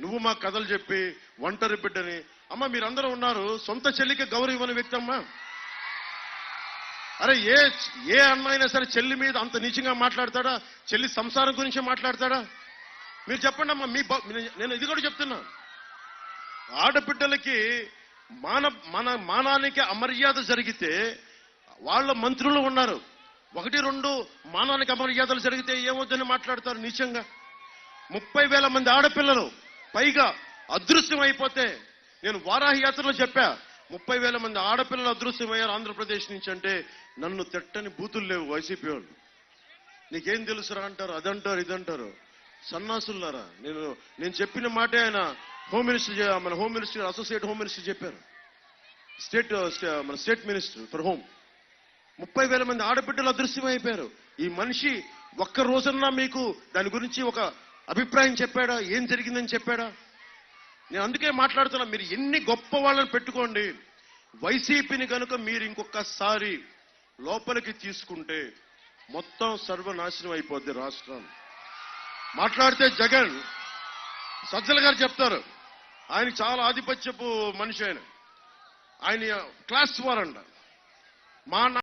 నువ్వు మా కథలు చెప్పి ఒంటరి బిడ్డని. అమ్మ మీరందరూ ఉన్నారు. సొంత చెల్లికి గౌరవం ఇవ్వని వ్యక్తి అమ్మా అరే ఏ ఏ అన్న అయినా సరే చెల్లి మీద అంత నీచంగా మాట్లాడతాడా? చెల్లి సంసారం గురించి మాట్లాడతాడా? మీరు చెప్పండి అమ్మా మీ బ- నేను ఇది కూడా చెప్తున్నా. ఆడబిడ్డలకి మాన మన మానానికి అమర్యాద జరిగితే వాళ్ళ మంత్రులు ఉన్నారు. ఒకటి రెండు మానానికి అమర్యాదలు జరిగితే ఏమొద్దని మాట్లాడతారు నీచంగా. ముప్పై వేల మంది ఆడపిల్లలు. పైగా అదృశ్యం అయిపోతే నేను వారాహి యాత్రలో చెప్పా ముప్పై వేల మంది ఆడపిల్లలు అదృశ్యమయ్యారు ఆంధ్రప్రదేశ్ నుంచి అంటే నన్ను తిట్టని బూతులు లేవు వైసీపీ వాళ్ళు. నీకేం తెలుసురా అంటారు? అదంటారు ఇదంటారు. సన్నాసులారా నేను నేను చెప్పిన మాటే ఆయన హోమ్ మినిస్టర్ మన home minister associate home minister చెప్పారు. స్టేట్ మన స్టేట్ మినిస్టర్ ఫర్ హోమ్. ముప్పై వేల మంది ఆడబిడ్డలు అదృశ్యమైపోయారు. ఈ మనిషి ఒక్క రోజన్నా మీకు దాని గురించి ఒక అభిప్రాయం చెప్పాడా? ఏం జరిగిందని చెప్పాడా? నేను అందుకే మాట్లాడుతున్నా మీరు ఎన్ని గొప్ప వాళ్ళని పెట్టుకోండి. వైసీపీని కనుక మీరు ఇంకొకసారి లోపలికి తీసుకుంటే మొత్తం సర్వనాశనం అయిపోద్ది రాష్ట్రం మాట్లాడితే జగన్ సజ్జల గారు చెప్తారు ఆయన చాలా ఆధిపత్యపు మనిషి ఆయన. ఆయన క్లాస్ వారండ మా